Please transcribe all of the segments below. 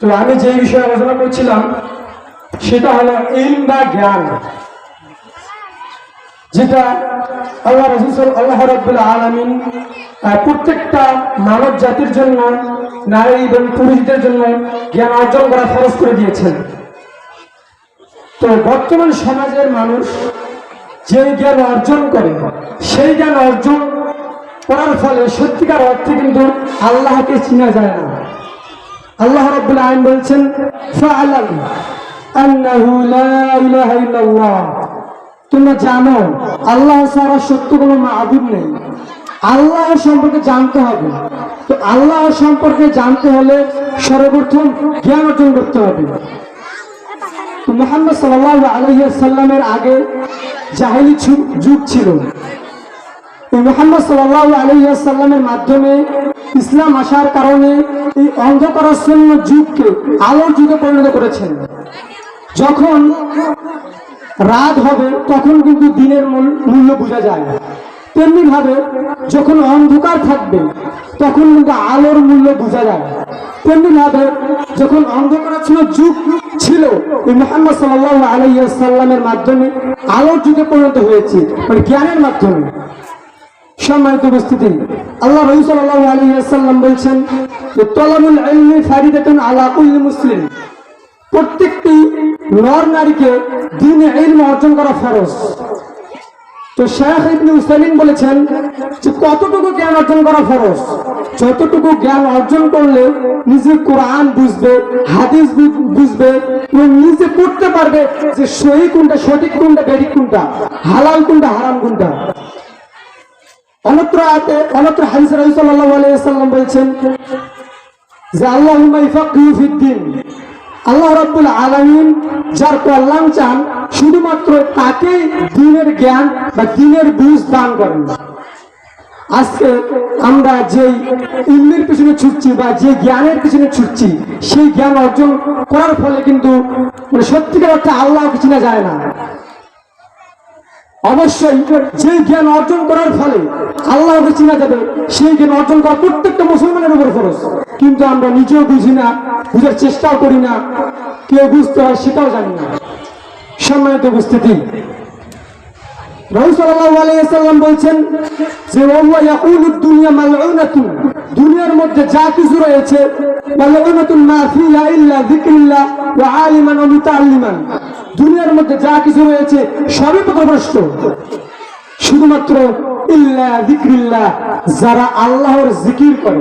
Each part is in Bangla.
তো আমি যে বিষয়ে আলোচনা করছিলাম, সেটা হলো ইলম বা জ্ঞান, যেটা আল্লাহ রসুল আল্লাহ রব্বুল আলমিন প্রত্যেকটা মানব জাতির জন্য, নারী এবং পুরুষদের জন্য জ্ঞান অর্জন করা খরচ করে দিয়েছেন। তো বর্তমান সমাজের মানুষ যে জ্ঞান অর্জন করে, সেই জ্ঞান অর্জন করার ফলে সত্যিকার অর্থে কিন্তু আল্লাহকে চিনা যায় না। আল্লাহ রাব্বুল আলামিন বলছেন, ফাআলাম আন্নাহু লা ইলাহা ইল্লাল্লাহ। তোমরা জানো, আল্লাহ ছাড়া সত্য কোনো মাবুদ নেই। আল্লাহ সম্পর্কে জানতে হবে। তো আল্লাহ সম্পর্কে জানতে হলে সর্বপ্রথম জ্ঞান অর্জন করতে হবে। তো মোহাম্মদ সাল্লাহ আলহিসাল্লামের আগে জাহিলি যুগ- ছিল। এই মোহাম্মদ সাল্লাহ আলহিসাল্লামের মাধ্যমে ইসলাম আসার কারণে এই অন্ধকারাচ্ছন্ন যুগকে আলোর যুগে পরিণত করেছেন। যখন রাত হবে, তখন কিন্তু দিনের মূল্য বোঝা যায় তেমনি ভাবে যখন অন্ধকার থাকবে, তখন কিন্তু আলোর মূল্য বোঝা যায় তেমনি ভাবে যখন অন্ধকারাচ্ছন্ন যুগ ছিল এই মোহাম্মদ সাল্লাহ আলাইসাল্লামের মাধ্যমে আলোর যুগে পরিণত হয়েছে মানে জ্ঞানের মাধ্যমে। সম্মানিত উপস্থিতি, আল্লাহ রবি সাল্লাহ আলী আসাল্লাম বলছেন যে তলামুল ইলমি ফারিদাতুন আলা কুল্লি মুসলিম। প্রত্যেকটি নর নারীকে দিন ইলম অর্জন করা ফরজ। তো শেখ ইবনে উসাইমিন বলেছেন যে, কতটুকু জ্ঞান অর্জন করা ফরজ? যতটুকু জ্ঞান অর্জন করলে নিজে কোরআন বুঝবে, হাদিস বুঝবে এবং নিজে পড়তে পারবে যে, সহি কোনটা সঠিক কোনটা, বেঠিক কোনটা, হালাল কোনটা, হারাম কোনটা। আয়াতে হাদিস সাল্লাল্লাহু যে ফিদ্দিন। আল্লাহ রাব্বুল আলামিন যার কল্যাণ চান, শুধুমাত্র তাকে দিনের জ্ঞান বা দিনের বুঝ দান করেন। আজকে আমরা যে ইলমের পিছনে ছুটছি বা যে জ্ঞানের পিছনে ছুটছি, সেই জ্ঞান অর্জন করার ফলে কিন্তু মানে সত্যিকার অর্থে আল্লাহ কিছু না যায় না। অবশ্যই যে জ্ঞান অর্জন করার ফলে আল্লাহকে চিনা যাবে, সেই জ্ঞান অর্জন করা প্রত্যেকটা মুসলমানের উপর খরচ কিন্তু আমরা নিজেও বুঝি না, বুঝার চেষ্টাও করি না, কেউ বুঝতে হয় সেটাও জানি না। সম্মানিত উপস্থিতি রহু সাল্লাল্লাহু আলাইহি সাল্লাম বলছেন যে দুনিয়া মালউনাতুন দুনিয়ার মধ্যে যা কিছু রয়েছে দুনিয়ার মধ্যে যা কিছু রয়েছে, সবই পথভ্রষ্ট শুধুমাত্র ইল্লা যিকরিল্লাহ, যারা আল্লাহর জিকির করে।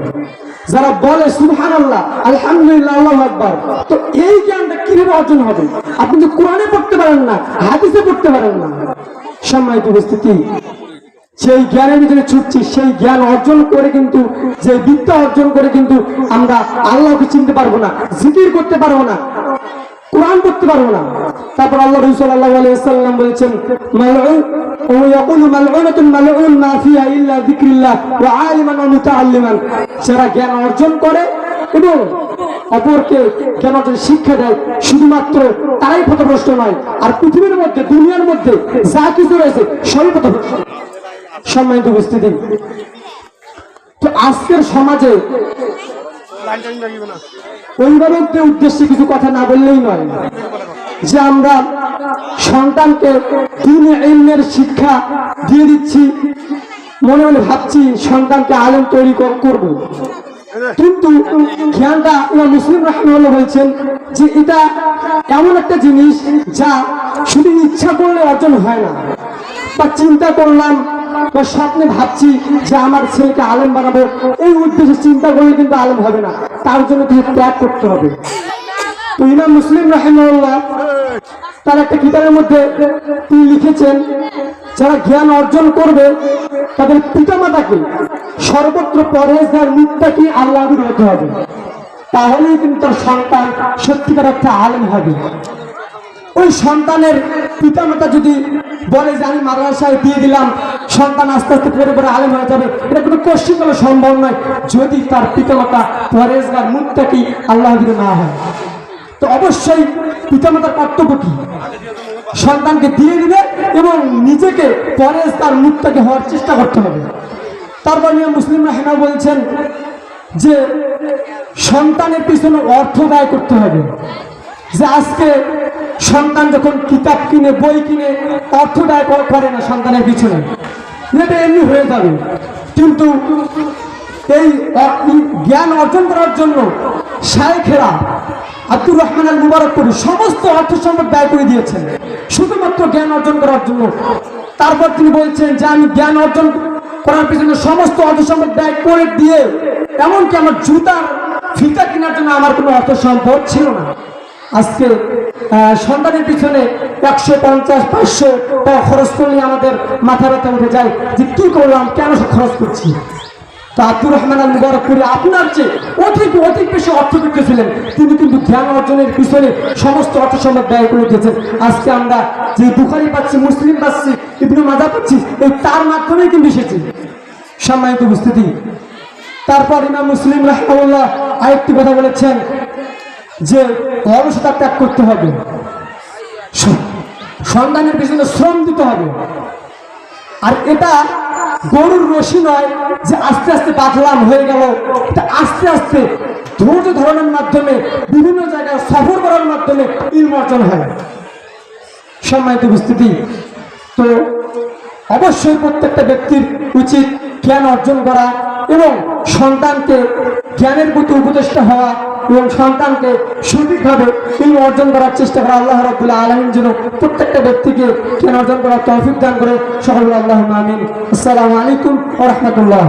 যারা বলে, সুবহানাল্লাহ, আলহামদুলিল্লাহ, আল্লাহু আকবার। তো এই জ্ঞানটা কীভাবে অর্জন হবে? আপনি তো কোরআনে পড়তে পারেন না, হাদিসে পড়তে পারেন না। সম্মানিত উপস্থিতি সেই জ্ঞানের ভিতরে ছুটছি, সেই জ্ঞান অর্জন করে কিন্তু যে বিদ্যা অর্জন করে কিন্তু আমরা আল্লাহকে চিনতে পারব না জিকির করতে পারব না। কোরআন পড়তে পারব না। তারপর আল্লাহ রসুল সাল্লাল্লাহু আলাইহি সাল্লাম বলেছেন শিক্ষা দেয়, শুধুমাত্র তারাই পথভ্রষ্ট নয়, আর পৃথিবীর মধ্যে, দুনিয়ার মধ্যে যা কিছু রয়েছে, সবই সম্মানিত উপস্থিতি। তো আজকের সমাজে অভিভাবকদের উদ্দেশ্যে কিছু কথা না বললেই নয়। যে আমরা সন্তানকে দিন ইলমের শিক্ষা দিয়ে দিচ্ছি, মনে মনে ভাবছি সন্তানকে আলেম তৈরি কর- করব। কিন্তু জ্ঞানটা ইমাম মুসলিম রহমাল্লাহ বলছেন যে এটা এমন একটা জিনিস যা শুধু ইচ্ছা করলে অর্জন হয় না, বা চিন্তা করলাম স্বপ্নে ভাবছি যে আমার ছেলেকে আলেম বানাবো। এই উদ্দেশ্যে চিন্তা করলে কিন্তু আলেম হবে না। তার জন্য কিছু ত্যাগ করতে হবে। তো ইমাম মুসলিম রাহিমাল্লাহ তার একটা কিতাবের মধ্যে তিনি লিখেছেন, যারা জ্ঞান অর্জন করবে, তাদের পিতামাতাকে সর্বত্র পরেজগার মুক্তাকে আল্লাহ হতে হবে। তাহলেই কিন্তু তার সন্তান সত্যিকার একটা আলেম হবে। ওই সন্তানের পিতামাতা যদি বলে যে আমি মাদ্রাসায় দিয়ে দিলাম, সন্তান আস্তে আস্তে পরে পরে আলেম হয়ে যাবে, এটা কোনো কোশ্চিন করা সম্ভব নয়। যদি তার পিতামাতা পরেজগার মুক্তাকি আল্লাহ দিকে না হয়। তো অবশ্যই পিতামাতার কর্তব্য কি? সন্তানকে দিয়ে দিবে এবং নিজেকে পরেজ তার মুখটাকে হওয়ার চেষ্টা করতে হবে। তারপর নিয়ে মুসলিম রাহেনা বলছেন যে সন্তানের পিছনে অর্থ ব্যয় করতে হবে। যে আজকে সন্তান যখন কিতাব কিনে, বই কিনে অর্থ ব্যয় কর- না সন্তানের পিছনে। এটা এমনি হয়ে যাবে। কিন্তু এই এই জ্ঞান অর্জন করার জন্য শায়েখেরা আব্দুর রহমান আল মুবারকপুরি সমস্ত অর্থ সম্পদ ব্যয় করে দিয়েছেন। শুধুমাত্র জ্ঞান অর্জন করার জন্য। তারপর তিনি বলছেন যে, আমি জ্ঞান অর্জন করার পিছনে সমস্ত অর্থ সম্পদ ব্যয় করে দিয়ে, এমনকি আমার জুতার ফিতা কেনার জন্য আমার কোনো অর্থ সম্পদ ছিল না। আজকে সন্তানের পিছনে একশো পঞ্চাশ, পাঁচশো টাকা খরচ করলে আমাদের মাথা ব্যথা উঠে যায়। যে কি করলাম, কেন খরচ করছি? তো আব্দুর রহমান আল মুবারকপুরি আপনার যে অধিক অধিক বেশি অর্থ ছিলেন, তিনি কিন্তু জ্ঞান অর্জনের পিছনে সমস্ত অর্থ সম্পদ ব্যয় করে দিয়েছেন। আজকে আমরা যে বুখারি পাচ্ছি, মুসলিম পাচ্ছি, ইবনু মাজা পাচ্ছি, এই তার মাধ্যমেই কিন্তু এসেছি। সম্মানিত উপস্থিতি। তারপর ইমাম মুসলিম রাহমাল্লাহ আরেকটি কথা বলেছেন যে অলসতা ত্যাগ করতে হবে। স- সন্তানের পিছনে শ্রম দিতে হবে। আর এটা গরুর রশি নয় যে আস্তে আস্তে পাতলাম হয়ে গেল। এটা আস্তে আস্তে ধৈর্য ধারণের মাধ্যমে, বিভিন্ন জায়গায় সফর করার মাধ্যমে অর্জন হয়। সম্মানিত উপস্থিতি, তো অবশ্যই প্রত্যেকটা ব্যক্তির উচিত জ্ঞান অর্জন করা এবং সন্তানকে জ্ঞানের প্রতি উপদেষ্টা হওয়া এবং সন্তানকে সঠিকভাবে এই অর্জন করার চেষ্টা করা আল্লাহ রবুল্লাহ আলমিন যেন প্রত্যেকটা ব্যক্তিকে জ্ঞান অর্জন করার তহফিক দান করে। সকল আল্লাহ আমিন। আসসালামু আলাইকুম রহমতুল্লাহ।